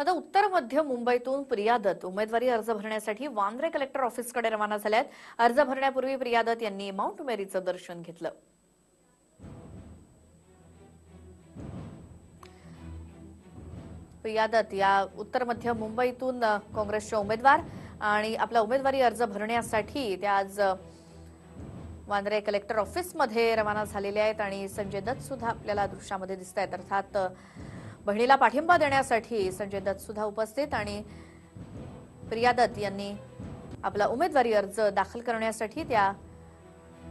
आता उत्तर मध्य मुंबईतून प्रिया दत्त. उमेदवारी अर्ज भरण्यासाठी वांद्रे कलेक्टर ऑफिसकडे रवाना झाल्यात. अर्ज भरण्यापूर्वी प्रिया दत्त यांनी माउंट मेरीचं दर्शन घेतलं. प्रिया दत्त या उत्तर मध्य मुंबईतून अ, काँग्रेसच्या उमेदवार आणि आपला उमेदवारी अर्ज भरण्यासाठी त्या आज वांद्रे कलेक्टर ऑफिसमध्ये रवाना झालेले आहेत आणि संजय दत्त सुद्धा आपल्याला दृश्यामध्ये दिसत आहेत अर्थात बहिणीला पाठिंबा देण्यासाठी संजय दत्त सुद्धा उपस्थित आणि प्रिया दत्त यांनी आपला उमेदवारी अर्ज दाखल करण्यासाठी त्या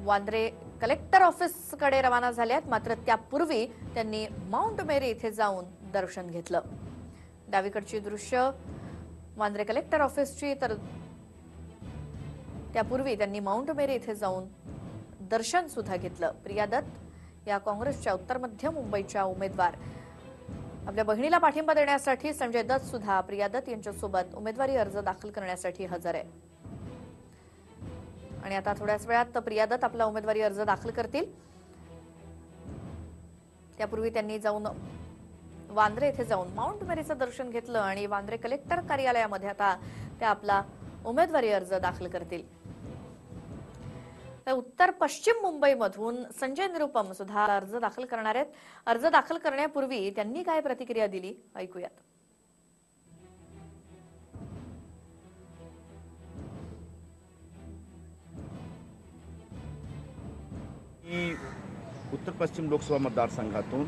वांद्रे कलेक्टर ऑफिसकडे रवाना झाल्यात. मात्र त्यापूर्वी त्यांनी माउंट मेरी इथे जाऊन दर्शन घेतलं. डावीकडची दृश्य वांद्रे कलेक्टर ऑफिसची. तर त्यापूर्वी त्यांनी माउंट मेरी इथे जाऊन दर्शन सुद्धा घेतलं. प्रिया दत्त या काँग्रेसच्या उत्तर मध्य मुंबईच्या उमेदवार. आपल्या बहिणीला पाठिंबा देण्यासाठी संजय दत्त सुद्धा प्रिया दत्त यांच्यासोबत उमेदवारी अर्ज दाखल करण्यासाठी हजर आहे. आणि आता थोड्याच वेळात प्रिया दत्त आपला उमेदवारी अर्ज दाखल करतील. त्यापूर्वी त्यांनी जाऊन वांद्रे येथे जाऊन माउंट मेरीचं दर्शन घेतलं आणि वांद्रे कलेक्टर कार्यालयामध्ये आता त्या आपला उमेदवारी अर्ज दाखल करतील. तर उत्तर पश्चिम मुंबईमधून संजय निरुपम सुद्धा अर्ज दाखल करणार आहेत. अर्ज दाखल करण्यापूर्वी त्यांनी काय प्रतिक्रिया दिली? ऐकूयात. की उत्तर पश्चिम लोकसभा मतदारसंघातून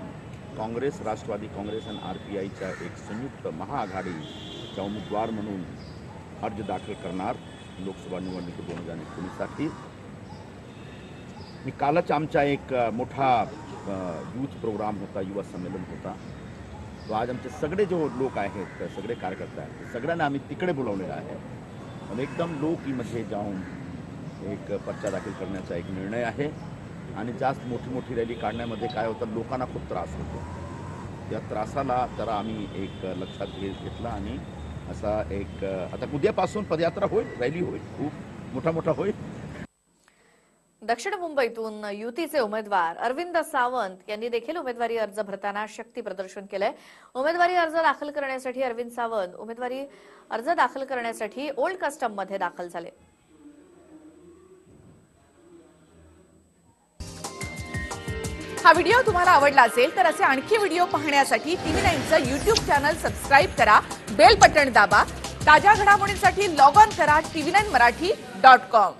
काँग्रेस राष्ट्रवादी काँग्रेस आणि आर पी आयच्या एक संयुक्त महाआघाडीच्या उमेदवार म्हणून अर्ज दाखल करणार लोकसभा निवडणूक दोन हजार एकोणीससाठी मी कालच आमचा एक मोठा यूथ प्रोग्राम होता युवा संमेलन होता. तो आज आमचे सगळे जो लोक आहेत सगळे कार्यकर्ते आहेत सगळ्यांना आम्ही तिकडे बोलवलेलं आहे. आणि एकदम लोकीमध्ये जाऊन एक पर्चा दाखल करण्याचा एक निर्णय आहे. आणि जास्त मोठी मोठी रॅली काढण्यामध्ये काय होतं लोकांना खूप त्रास होतो. त्या त्रासाला जरा आम्ही एक लक्षात घे घेतला आणि असा एक आता उद्यापासून पदयात्रा होईल रॅली होईल खूप मोठा मोठा होईल. दक्षिण मुंबईतून युतीचे उमेदवार अरविंद सावंत यांनी देखील उमेदवारी अर्ज भरताना शक्ती प्रदर्शन केलंय. उमेदवारी अर्ज दाखल करण्यासाठी अरविंद सावंत उमेदवारी अर्ज दाखल करण्यासाठी ओल्ड कस्टममध्ये दाखल झाले. हा व्हिडिओ तुम्हाला आवडला असेल तर असे आणखी व्हिडिओ पाहण्यासाठी टीव्ही नाईनचं युट्यूब चॅनल सबस्क्राईब करा बेल बटन दाबा ताज्या घडामोडींसाठी लॉग ऑन करा TV nine Marathi dot com.